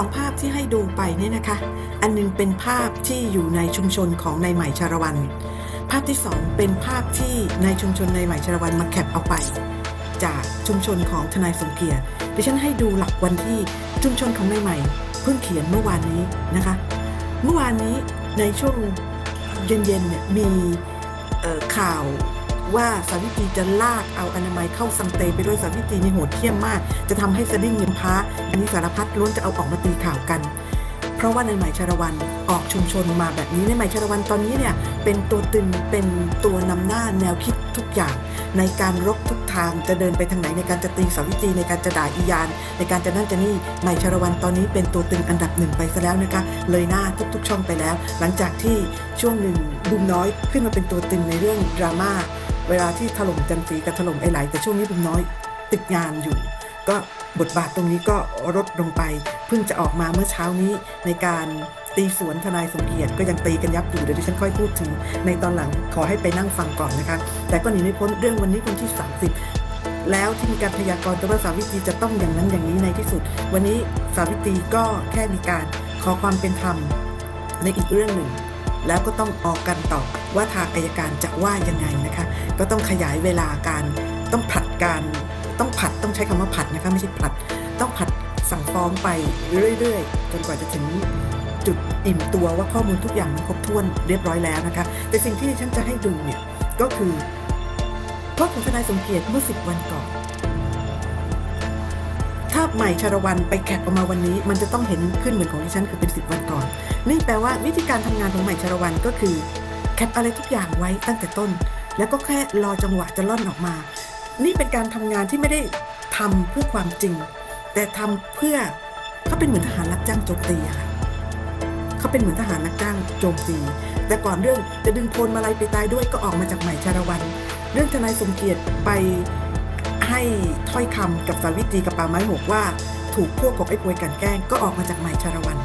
สองภาพที่ให้ดูไปเนี่ยนะคะ อันหนึงเป็นภาพที่อยู่ในชุมชนของนายใหม่ชาละวัน ภาพที่สองเป็นภาพที่ในชุมชนนายใหม่ชาละวันมาแคปเอาไป จากชุมชนของทนายสมเกียรติดิฉันให้ดูหลักวันที่ชุมชนของนายใหม่ เพิ่งเขียนเมื่อวานนี้นะคะ เมื่อวานนี้ในช่วงเย็นๆเนี่ยมีข่าว ว่าสาวิตรีจะลากเอาอนามัยเข้าสังเตไปด้วยสาวิตรีนี่โหดเหี้ยมมาก จะทำให้สดิ้งเงินพ้าอันนี้สารพัดล้วนจะเอาออกมาตีข่าวกัน เพราะว่าในหม่ชาละวันออกชุมชนมาแบบนี้ในใหม่ชาละวันตอนนี้เนี่ยเป็นตัวตึงเป็นตัวนำหน้าแนวคิดทุกอย่าง ในการรบทุกทางจะเดินไปทางไหนในการจะตีสาวิตรีในการจะด่าอียาน ในการจะนั่นจะนี่ใหม่ชาละวันตอนนี้เป็นตัวตึงอันดับหนึ่งไปซะแล้วนะคะเลยหน้าทุกๆ ช่องไปแล้ว หลังจากที่ช่วงหนึ่งบุมน้อยขึ้นมาเป็นตัวตึงในเรื่องดราม่า เวลาที่ถล่มจันทรีกับถล่มไอไหลแต่ช่วงนี้บุมน้อยติดงานอยู่ ก็บทบาทตรงนี้ก็ลดลงไป เพิ่งจะออกมาเมื่อเช้านี้ในการตีสวนทนายสมเกียรติก็ยังตีกันยับอยู่เดี๋ยวดิฉันค่อยพูดถึง ในตอนหลังขอให้ไปนั่งฟังก่อนนะคะ แต่ก็หนีไม่พ้นเรื่องวันนี้วันที่ 30แล้วที่มีการพยากรณ์กันว่าสาวิตรีจะต้องอย่างนั้นอย่างนี้ในที่สุด วันนี้สาวิตรีก็แค่มีการขอความเป็นธรรมในอีกเรื่องหนึ่ง แล้วก็ต้องออกกันต่อว่าทางอายการจะว่ายังไงนะคะ ก็ต้องขยายเวลาการต้องผลัดการต้องผัดต้องใช้คำว่าผัดนะคะไม่ใช่ผลัด ต้องผัดสั่งฟ้องไปเรื่อยๆ จนกว่าจะถึงจุดอิ่มตัวว่าข้อมูลทุกอย่างมันครบถ้วนเรียบร้อยแล้วนะคะ แต่สิ่งที่ฉันจะให้ดูเนี่ยก็คือโทษของทนายสมเกียรติเมื่อสิบวันก่อน ถ้าใหม่ชาละวันไปแคปออกมาวันนี้ มันจะต้องเห็นขึ้นเหมือนของที่ฉันคือเป็นสิบวันก่อน นี่แปลว่าวิธีการทำงานของใหม่ชาละวันก็คือแคปอะไรทุกอย่างไว้ตั้งแต่ต้น แล้วก็แค่รอจังหวะจะล่อนออกมา นี่เป็นการทำงานที่ไม่ได้ทำเพื่อความจริง แต่ทำเพื่อเขาเป็นเหมือนทหารรับจ้างโจมตีค่ะเขาเป็นเหมือนทหารรับจ้างโจมตี แต่ก่อนเรื่องจะดึงโพลมาลัยไปตายด้วยก็ออกมาจากใหม่ชาละวัน เรื่องทนายสมเกียรติไป ให้ถ้อยคำกับสาวิตรีกับป่าไม้หกว่า ถูกพวกของไอ้ปวยกันแกล้งก็ออกมาจากใหม่ชาละวัน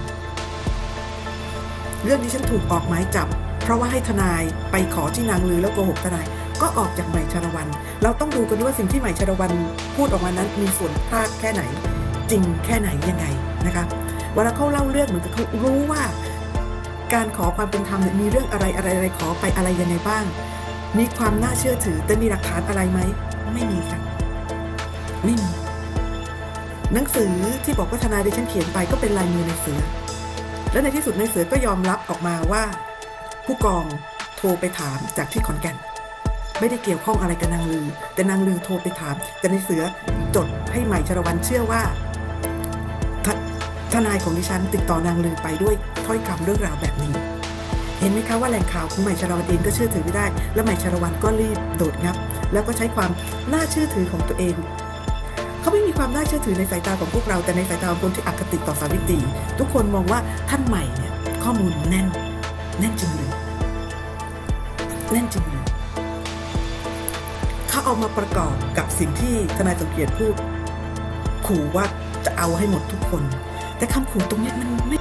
เรื่องที่ฉันถูกออกหมายจับ เพราะว่าให้ทนายไปขอที่นางลือแล้วโกหกทนายก็ออกจากใหม่ชาละวัน เราต้องดูกันด้วยว่าสิ่งที่ใหม่ชาละวันพูดออกมานั้นมีส่วนพลาดแค่ไหน จริงแค่ไหนยังไงนะคะเวลาเขาเล่าเรื่องเหมือนกับเขารู้ว่า การขอความเป็นธรรมมีเรื่องอะไรอะไรอะไรขอไปอะไรยังไงบ้าง มีความน่าเชื่อถือแต่มีหลักฐานอะไรไหมไม่มีค่ะ ไม่มี หนังสือที่บอกว่าทนายดิฉันเขียนไปก็เป็นลายมือในเสือ และในที่สุดในเสือก็ยอมรับออกมาว่า ผู้กองโทรไปถามจากที่ขอนแก่น ไม่ได้เกี่ยวข้องอะไรกับนางลือ แต่นางลือโทรไปถาม แต่ในเสือจดให้ใหม่ชรวันเชื่อว่าททนายของดิฉันติดต่อนางลือไปด้วยถ้อยคำเรื่องราวแบบนี้ เห็นไหมคะว่าแหล่งข่าวของใหม่ชรวันเองก็เชื่อถือไม่ได้ และใหม่ชรวันก็รีบโดดงับ แล้วก็ใช้ความน่าเชื่อถือของตัวเอง เขาไม่มีความน่าเชื่อถือในสายตาของพวกเราแต่ในสายตาของคนที่อคติต่อสาวิตรีทุกคนมองว่าท่านใหม่เนี่ยข้อมูลแน่น แน่นจริงเลยแน่นจริงเลยเขาเอามาประกอบกับสิ่งที่ทนายสมเกียรติพูดขู่ว่าจะเอาให้หมดทุกคน แต่คำขู่ตรงนี้มันไม่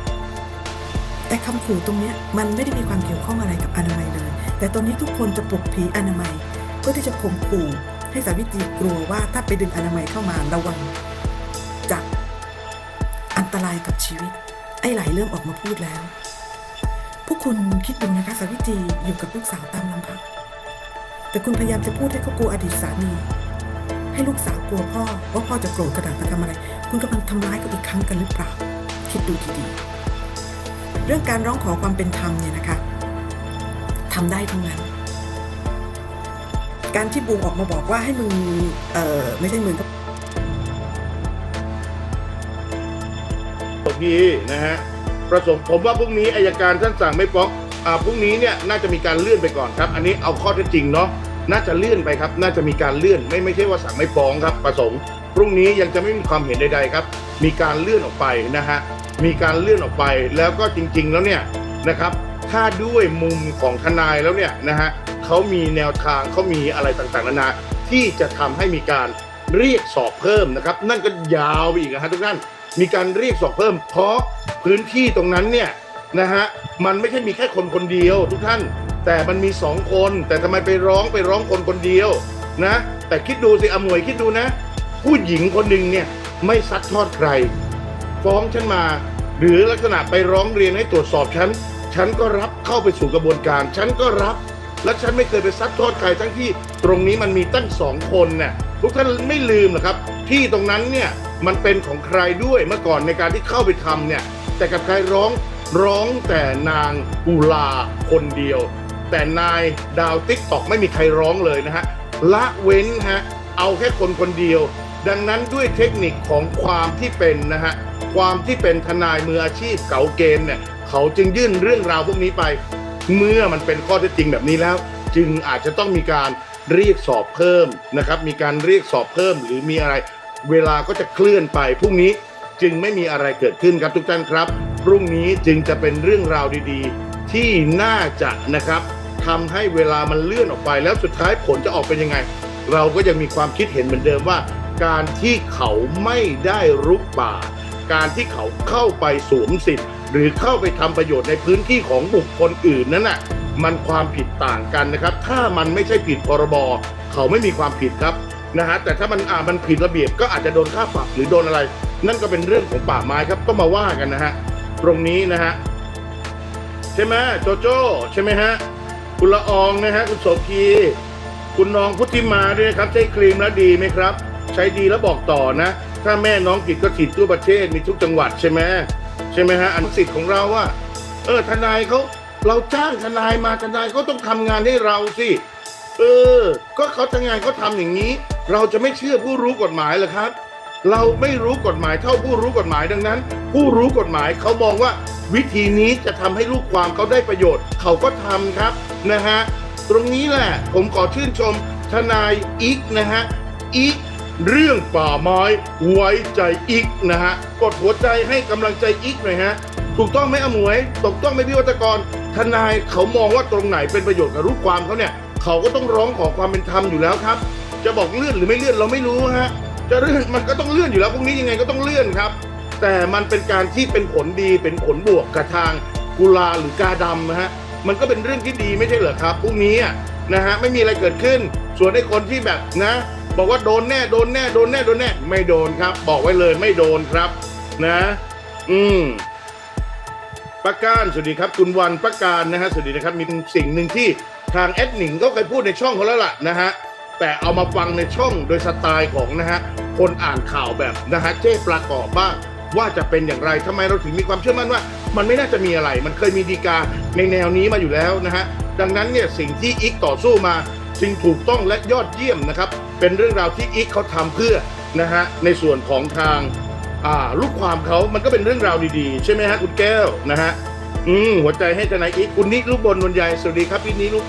แต่คำขู่ตรงนี้มันไม่ได้มีความเกี่ยวข้องอะไรกับอนามัยเลย แต่ตอนนี้ทุกคนจะปลุกผีอนามัยเพื่อที่จะข่มขู่ ให้สาวิตรีกลัวว่าถ้าไปดึงอนามัยเข้ามาระวังจะอันตรายกับชีวิต ไอ้ไหลเริ่มออกมาพูดแล้ว พวกคุณคิดดูนะคะสาวิตรีอยู่กับลูกสาวตามลำพังแต่คุณพยายามจะพูดให้เขากลัวอดีตสามีให้ลูกสาวกลัวพ่อว่าพ่อจะโกรธกระดาษมาทำอะไร คุณกำลังทำร้ายเขาอีกครั้งกันหรือเปล่า คิดดูดีๆเรื่องการร้องขอความเป็นธรรมเนี่ยนะคะทำได้ทั้งนั้น การที่บูมออกมาบอกว่าให้มึง เออไม่ใช่มึงก็พี่นะฮะประสงค์ผมว่าพรุ่งนี้อายการท่านสั่งไม่ฟ้องอ่าพรุ่งนี้เนี่ยน่าจะมีการเลื่อนไปก่อนครับ อันนี้เอาข้อเท็จจริงเนาะน่าจะเลื่อนไปครับ น่าจะมีการเลื่อนไม่ไม่ใช่ว่าสั่งไม่ฟ้องครับ ประสงค์พรุ่งนี้ยังจะไม่มีความเห็นใดๆครับ มีการเลื่อนออกไปนะฮะมีการเลื่อนออกไปแล้วก็จริง ๆ แล้วเนี่ยนะครับ ถ้าด้วยมุมของทนายแล้วเนี่ยนะฮะเขามีแนวทางเขามีอะไรต่างๆนานาที่จะทำให้มีการเรียกสอบเพิ่มนะครับ นั่นก็ยาวไปอีกนะฮะทุกท่านมีการเรียกสอบเพิ่ม เพราะพื้นที่ตรงนั้นเนี่ยนะฮะมันไม่ใช่มีแค่คนคนเดียว ทุกท่าน แต่มันมีสองคน แต่ทำไมไปร้องไปร้องคนคนเดียวนะ แต่คิดดูสิอมวยคิดดูนะ ผู้หญิงคนหนึ่งเนี่ยไม่ซัดทอดใคร ฟ้องฉันมา หรือลักษณะไปร้องเรียนให้ตรวจสอบฉัน ฉันก็รับเข้าไปสู่กระบวนการ ฉันก็รับ และฉันไม่เคยไปซัดทอดใครทั้งที่ตรงนี้มันมีตั้งสองคนเนี่ยทุกท่านไม่ลืมนะครับ ที่ตรงนั้นเนี่ยมันเป็นของใครด้วยเมื่อก่อนในการที่เข้าไปทำเนี่ยแต่กับใครร้องร้องแต่นางกุลาคนเดียว แต่นายดาวติ๊กตอกไม่มีใครร้องเลยนะฮะละเว้นฮะเอาแค่คนคนเดียว ดังนั้นด้วยเทคนิคของความที่เป็นนะฮะความที่เป็นทนายมืออาชีพเก๋าเกณฑ์เนี่ย เขาจึงยื่นเรื่องราวพวกนี้ไป เมื่อมันเป็นข้อเท็จจริงแบบนี้แล้ว จึงอาจจะต้องมีการเรียกสอบเพิ่มนะครับ มีการเรียกสอบเพิ่มหรือมีอะไร เวลาก็จะเคลื่อนไปพรุ่งนี้จึงไม่มีอะไรเกิดขึ้นครับทุกท่านครับ พรุ่งนี้จึงจะเป็นเรื่องราวดีๆ ที่น่าจะนะครับทำให้เวลามันเลื่อนออกไป แล้วสุดท้ายผลจะออกเป็นยังไง เราก็ยังมีความคิดเห็นเหมือนเดิมว่า การที่เขาไม่ได้รุกป่า การที่เขาเข้าไปสวมสิทธิ์ หรือเข้าไปทำประโยชน์ในพื้นที่ของบุคคลอื่นนั้นน่ะมันความผิดต่างกันนะครับ ถ้ามันไม่ใช่ผิดพรบเขาไม่มีความผิดครับนะฮะแต่ถ้ามันอ่ามันผิดระเบียบก็อาจจะโดนค่าปรับหรือโดนอะไร นั่นก็เป็นเรื่องของป่าไม้ครับต้องมาว่ากันนะฮะตรงนี้นะฮะใช่ไหมโจโจ้ใช่ไหมฮะคุณละอองนะฮะคุณโสภีคุณน้องพุทธิมาด้วยนะครับใช้ครีมแล้วดีไหมครับ ใช้ดีแล้วบอกต่อนะ ถ้าแม่น้องผิดก็ฉีดทั่วประเทศมีทุกจังหวัดใช่ไหม ใช่ไหมฮะอันสิทธิ์ของเราว่า เออทนายเขาเราจ้างทนายมาทนายเขาต้องทำงานให้เราสิเออ ก็เขาทำงานเขาทำอย่างนี้ เราจะไม่เชื่อผู้รู้กฎหมายเหรอครับ เราไม่รู้กฎหมายเท่าผู้รู้กฎหมายดังนั้น ผู้รู้กฎหมายเขามองว่า วิธีนี้จะทำให้ลูกความเขาได้ประโยชน์ เขาก็ทำครับนะฮะตรงนี้แหละ ผมขอชื่นชมทนายอีกนะฮะอีก เรื่องป่าไม้ไว้ใจอีกนะฮะ กดหัวใจให้กำลังใจอีกหน่อยฮะ ถูกต้องไหมอมวยถูกต้องไหมพี่วัตกร ทนายเขามองว่าตรงไหนเป็นประโยชน์กับลูกความเขาเนี่ย เขาก็ต้องร้องขอความเป็นธรรมอยู่แล้วครับ จะบอกเลื่อนหรือไม่เลื่อนเราไม่รู้ฮะ จะเลื่อนมันก็ต้องเลื่อนอยู่แล้วพรุ่งนี้ยังไงก็ต้องเลื่อนครับ แต่มันเป็นการที่เป็นผลดีเป็นผลบวกกับทางกุลาหรือกาดำนะฮะ มันก็เป็นเรื่องที่ดีไม่ใช่เหรอครับพรุ่งนี้นะฮะไม่มีอะไรเกิดขึ้น ส่วนไอ้คนที่แบบนะ บอกว่าโดนแน่โดนแน่โดนแน่โดนแน่ ไม่โดนครับ บอกไว้เลยไม่โดนครับ นะ อืมประการสวัสดีครับ คุณวันประการนะฮะสวัสดีนะครับมีสิ่งหนึ่งที่ทางแอดหนิงก็เคยพูดในช่องเขาแล้วล่ะนะฮะแต่เอามาฟังในช่องโดยสไตล์ของนะฮะคนอ่านข่าวแบบนะฮะเจ๊ปลากอบบ้างว่าจะเป็นอย่างไรทำไมเราถึงมีความเชื่อมั่นว่า มันไม่น่าจะมีอะไร มันเคยมีดีกาในแนวนี้มาอยู่แล้วนะฮะดังนั้นเนี่ยสิ่งที่อีกต่อสู้มาสิ่งถูกต้องและยอดเยี่ยมนะครับ เป็นเรื่องราวที่อีกเขาทำเพื่อนะฮะในส่วนของทางอ่าลูกความเขามันก็เป็นเรื่องราวดีๆ ใช่ไหมฮะคุณแก้วนะฮะอืมหัวใจให้ทนายอีกคุณนิกลูกบนวนใหญ่สวัสดีครับพี่นิกลูก